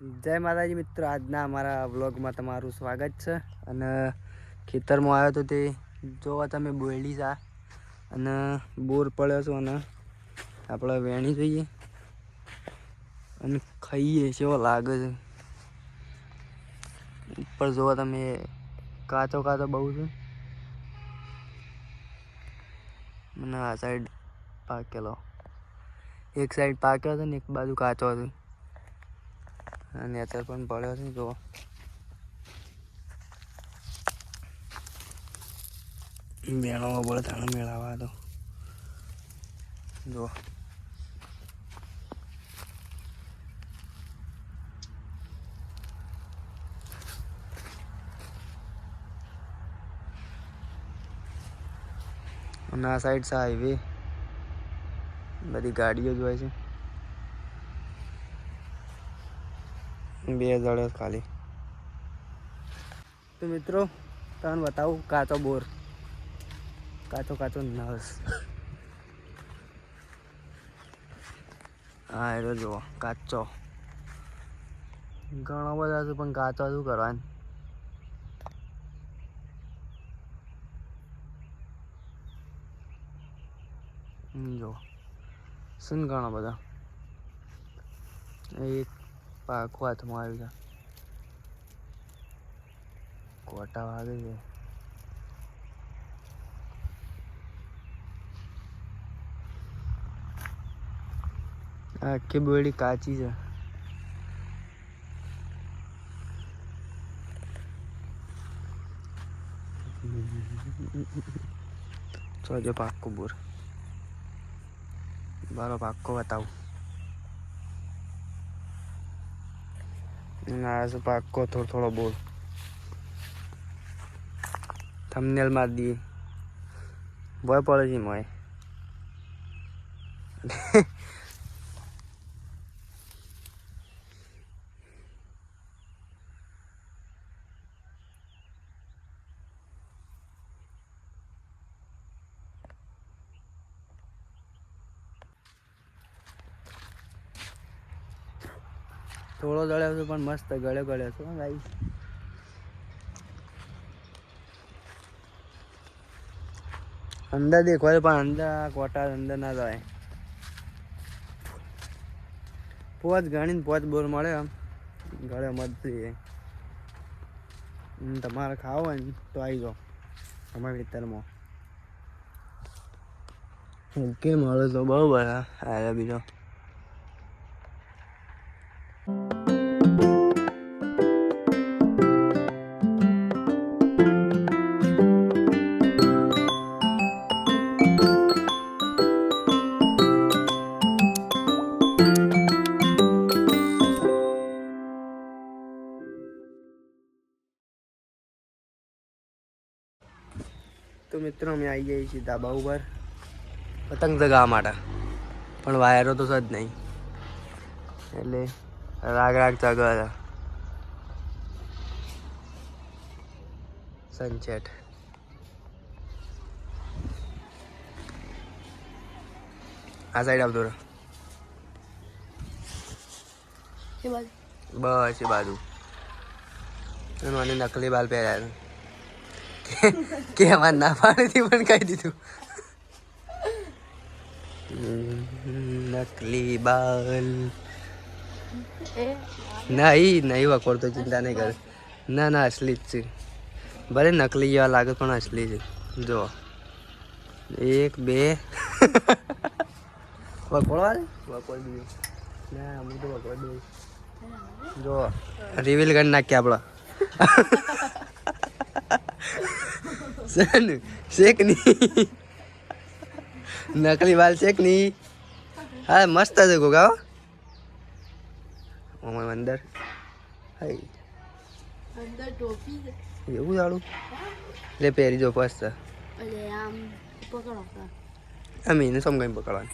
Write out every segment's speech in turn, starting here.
જય માતાજી મિત્રો, આજના અમારા વ્લોગમાં તમારું સ્વાગત છે. અને ખેતરમાં આવ્યો તો તે જોવા તમે બોયડી છે અને બોર પડ્યો છો અને આપણે વેણી જોઈએ. અને ખાઈએ કેવો લાગે છે. ઉપર જોવા તમે કાચો કાચો બહુ છે. અને આ સાઈડ પાકેલો. એક સાઈડ પાક્યો હતો ને એક બાજુ કાચો હતો અને પણ પડ્યો છે જો મેળામાં પડે તાણે મેળાવા તો જો અને આ સાઈડ છે હાઈવે બધી ગાડીઓ જ છે. બે જડે ખાલી. તો મિત્રો, તમને બતાવું, કાચો બોર. કાચો કાચો નસ. હા એ જુઓ, કાચો. ઘણો બધા છે પણ કાચો શું કરવાનું. જો શું ઘણા બધા? એક પાકું હાથમાં આવ્યું છે. કોટા વાગે છે. આખી બોડી કાચી છે. જો પાક્કો બોર. બારો પાક્કો બતાવું. ના પાક્કો થોડો થોડો બોલ. થમનેલ માર દઈએ ભય પડે છે મોય થોડો ગળ્યો છું, પણ મસ્ત ગળ્યો ગળ્યો છું ભાઈ. અંદર દેખવાય પણ અંદર કોટા અંદર ના જાય. પોચ ગણીને પોચ બોર મળે આમ ગળે મજથી તમારે ખાવો હોય ને તો આવી જાઓ અમારા વિસ્તારમાં ઓકે, મળે તો બહુ બધા આવ્યા બીજો. તો મિત્રો અમે આવી જઈએ છીએ ધાબા ઉપર. પતંગ જગાવવા માટે. પણ વાયરો તો સજ નહીં. એટલે રાગ રાગ ચગાવે હતા સનસેટ આ સાઈડ આવતો બસ એ બાજુ. મને નકલી બાલ પહેર્યા કે અમારે ના પાડી પણ કહી દીધું. નકલી બાલ. નહીં નહીં વખોડતો ચિંતા નહીં કર. ના ના અસલી જ છે. ભલે નકલી જેવા લાગે પણ અસલી છે. જો. એક બે. વખોડવા વખોડ દીધું ના હું તો વખોડ દઉં. જો. રિવીલ કરી નાખીએ આપણા. સન શેકની નકલી વાલ શેકની? હા મસ્ત છે ગોગા હો. ઓમાં અંદર. હાય. અંદર ટોપી એવું જાડું લે પહેરી જો મસ્ત. એટલે આમ પકડો. આમ એને સમ કઈ પકડવાનું.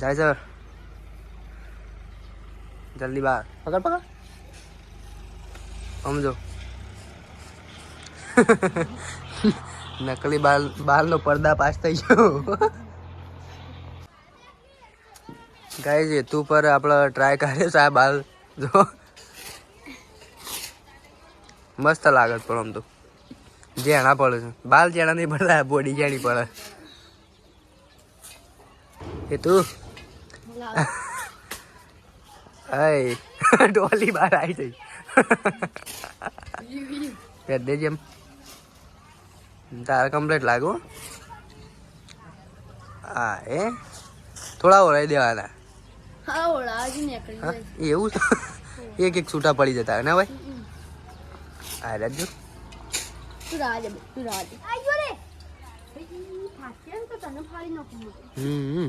જાય સર જલ્દી બહાર. પકડ પકડ. સમજો નકલી બાલ બાલનો પડદા પાસ થઈ ગયો. ગાઈઝ હેતુ પર આપણે ટ્રાય કર્યો છે આ બાલ. જો. મસ્ત લાગે છે પણ આમ તો. જેણા પડે છે. બાલ જેણા નહીં પડતા બોડી જેણી પડે. હેતુ તું. હય ડોલી બહાર આવી જઈ પહેર દેજે એમ તારે કમ્પ્લીટ લાગો હા એ થોડા ઓળાઈ દેવાના હા ઓળા હજી નીકળી હા જાય એવું એક એક છૂટા પડી જતા ને ભાઈ હા આ રાજુ તું રાહ દે તું રાહ દે આઈ ગયો રે ભાઈ, થાક્યા ને તો તને ફાડી નાખું હું. હમ